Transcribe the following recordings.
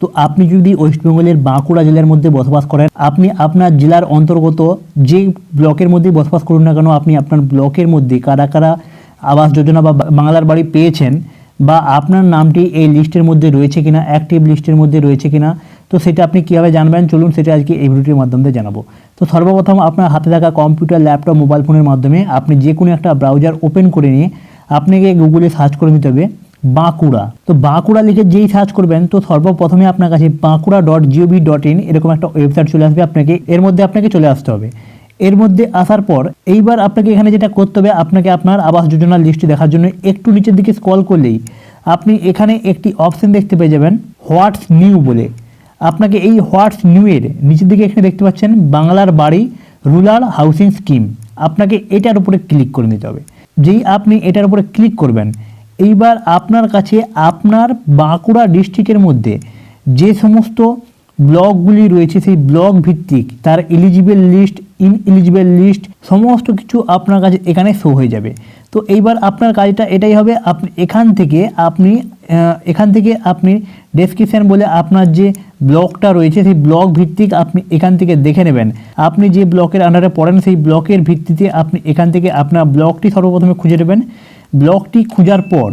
তো আপনি যদি ওয়েস্টবেঙ্গলের বাঁকুড়া জেলার মধ্যে বসবাস করেন, আপনি আপনার জেলার অন্তর্গত যে ব্লকের মধ্যে বসবাস করুন না কেন, আপনি আপনার ব্লকের মধ্যে কারা কারা আবাস যোজনা বা বাংলার বাড়ি পেয়েছেন বা আপনার নামটি এই লিস্টের মধ্যে রয়েছে কিনা অ্যাক্টিভ লিস্টের মধ্যে রয়েছে কিনা, তো সেটা আপনি কীভাবে জানবেন? চলুন সেটা আজকে এই ভিডিওটির মাধ্যমে জানাব। তো সর্বপ্রথম আপনার হাতে থাকা কম্পিউটার, ল্যাপটপ, মোবাইল ফোনের মাধ্যমে আপনি যে কোনো একটা ব্রাউজার ওপেন করে নিয়ে আপনাকে গুগলে সার্চ করে নিতে হবে। বাঁকুড়া। তো বাঁকুড়া লিখে যেই সার্চ করবেন, তো সর্বপ্রথমে আপনার কাছে Bankura dot GOV dot in এরকম একটা ওয়েবসাইট চলে আসবে আপনাকে। এর মধ্যে আপনাকে চলে আসতে হবে। এর মধ্যে আসার পর এইবার আপনাকে এখানে যেটা করতে হবে, আপনাকে আপনার আবাস যোজনার লিস্টটি দেখার জন্য একটু নিচের দিকে স্ক্রল করলেই আপনি এখানে একটি অপশন দেখতে পেয়ে যাবেন, হোয়াটস নিউ বলে। আপনাকে এই হোয়াটস নিউ এর নিচের দিকে এখানে দেখতে পাচ্ছেন, বাংলার বাড়ি, রুরাল হাউসিং স্কিম। আপনাকে এটার উপরে ক্লিক করে নিতে হবে। যেই আপনি এটার উপরে ক্লিক করবেন এইবার আপনার কাছে আপনার বাঁকুড়া ডিস্ট্রিক্টের মধ্যে যে সমস্ত ব্লকগুলি রয়েছে, সেই ব্লক ভিত্তিক তার eligible list in eligible list সমস্ত কিছু আপনার কাছে এখানে শো হয়ে যাবে। তো এইবার আপনার কাজটা এটাই হবে আপনি এখান থেকে আপনি এখান থেকে আপনি ডেসক্রিপশন বলে আপনার যে ব্লকটা রয়েছে, সেই ব্লক ভিত্তিক আপনি এখান থেকে দেখে নেবেন। আপনি যে ব্লকের আন্ডারে পড়েন, সেই ব্লকের ভিত্তিতে আপনি এখান থেকে আপনার ব্লকটি সর্বপ্রথমে খুঁজে নেবেন। ব্লকটি খোঁজার পর,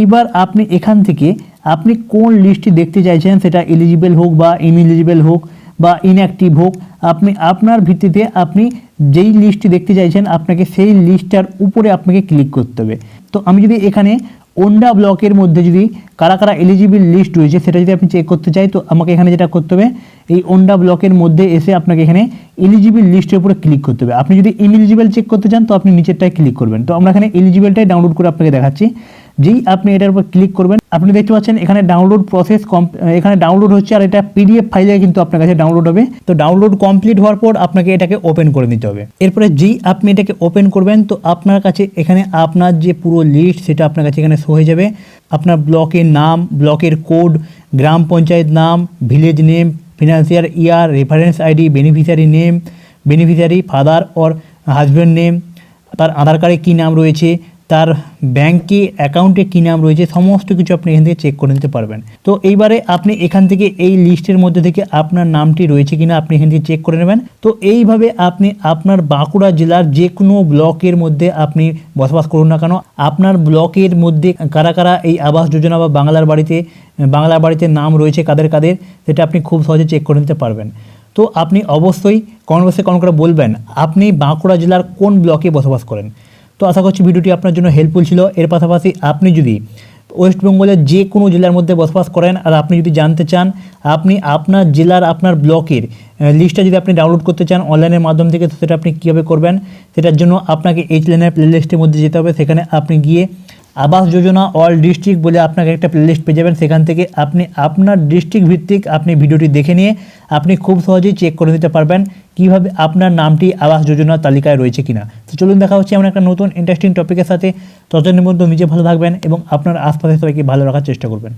এইবার আপনি এখান থেকে আপনি কোন লিস্টটি দেখতে চাইছেন? সেটা এলিজিবল হোক বা ইনএলিজিবল হোক বা ইনঅ্যাক্টিভ হোক, আপনি আপনার ভিত্তিতে আপনি যেই লিস্টটি দেখতে চাইছেন, আপনাকে সেই লিস্টটার উপরে আপনাকে ক্লিক করতে হবে। তো আমি যদি এখানে ওন্ডা ব্লকের মধ্যে যদি কারা কারা এলিজিবল লিস্ট রয়েছে, সেটা যদি আপনি চেক করতে চাই, তো আমাকে এখানে যেটা করতে হবে, এই ওন্ডা ব্লকের মধ্যে এসে আপনাকে এখানে এলিজিবল লিস্টের উপরে ক্লিক করতে হবে। আপনি যদি ইনএলিজিবল চেক করতে চান, তো আপনি নিচেরটায় ক্লিক করবেন। তো আমরা এখানে এলিজিবলটাই ডাউনলোড করে আপনাকে দেখাচ্ছি। যেই আপনি এটার উপর ক্লিক করবেন। আপনি দেখতে পাচ্ছেন এখানে ডাউনলোড প্রসেস এখানে ডাউনলোড হচ্ছে আর এটা পিডিএফ ফাইলে কিন্তু আপনার কাছে ডাউনলোড হবে। তো ডাউনলোড কমপ্লিট হওয়ার পর আপনাকে এটাকে ওপেন করে নিতে হবে। এরপরে যেই আপনি এটাকে ওপেন করবেন। তো আপনার কাছে এখানে আপনার যে পুরো লিস্ট সেটা আপনার কাছে এখানে শো হয়ে যাবে। আপনার ব্লকের নাম, ব্লকের কোড গ্রাম পঞ্চায়েত নাম village name financial year reference ID beneficiary name beneficiary father or husband name তার আধার কার্ডে কী নাম রয়েছে তার ব্যাংকে অ্যাকাউন্টে কী নাম রয়েছে, সমস্ত কিছু আপনি এখান থেকে চেক করে নিতে পারবেন। তো এইবারে আপনি এখান থেকে এই লিস্টের মধ্যে থেকে আপনার নামটি রয়েছে কিনা আপনি এখান থেকে চেক করে নেবেন। তো এইভাবে আপনি আপনার বাঁকুড়া জেলার যে কোনো ব্লকের মধ্যে আপনি বসবাস করুন না কেন, আপনার ব্লকের মধ্যে কারা কারা এই আবাস যোজনা বা বাংলার বাড়িতে বাংলার বাড়িতে নাম রয়েছে কাদের কাদের, সেটা আপনি খুব সহজে চেক করে নিতে পারবেন। তো আপনি অবশ্যই কমেন্ট বক্সে কমেন্ট করে বলবেন, আপনি বাঁকুড়া জেলার কোন ব্লকে বসবাস করেন? তো আশা করছি ভিডিওটি আপনার জন্য হেল্পফুল ছিল। এর পাশাপাশি আপনি যদি ওয়েস্ট বেঙ্গলের যে কোনো জেলার মধ্যে বসবাস করেন আর আপনি যদি জানতে চান, আপনি আপনার জেলার আপনার ব্লকের লিস্টটা যদি আপনি ডাউনলোড করতে চান অনলাইনের মাধ্যম থেকে, তো সেটা আপনি কীভাবে করবেন? সেটার জন্য আপনাকে এই চ্যানেলের প্লেলিস্টের মধ্যে যেতে হবে। সেখানে আপনি গিয়ে আবাস যোজনা অল ডিস্ট্রিক্ট বলে আপনাকে একটা প্লেলিস্ট পেয়ে যাবেন। সেখান থেকে আপনি আপনার ডিস্ট্রিক্ট ভিত্তিক আপনি ভিডিওটি দেখে নিয়ে আপনি খুব সহজেই চেক করে নিতে পারবেন কীভাবে আপনার নামটি আবাস যোজনার তালিকায় রয়েছে কিনা। তো চলুন দেখা হচ্ছে এমন একটা নতুন ইন্টারেস্টিং টপিকের সাথে। ততদিনের মধ্যে নিজে ভালো থাকবেন এবং আপনার আশপাশে সবাইকে ভালো রাখার চেষ্টা করবেন।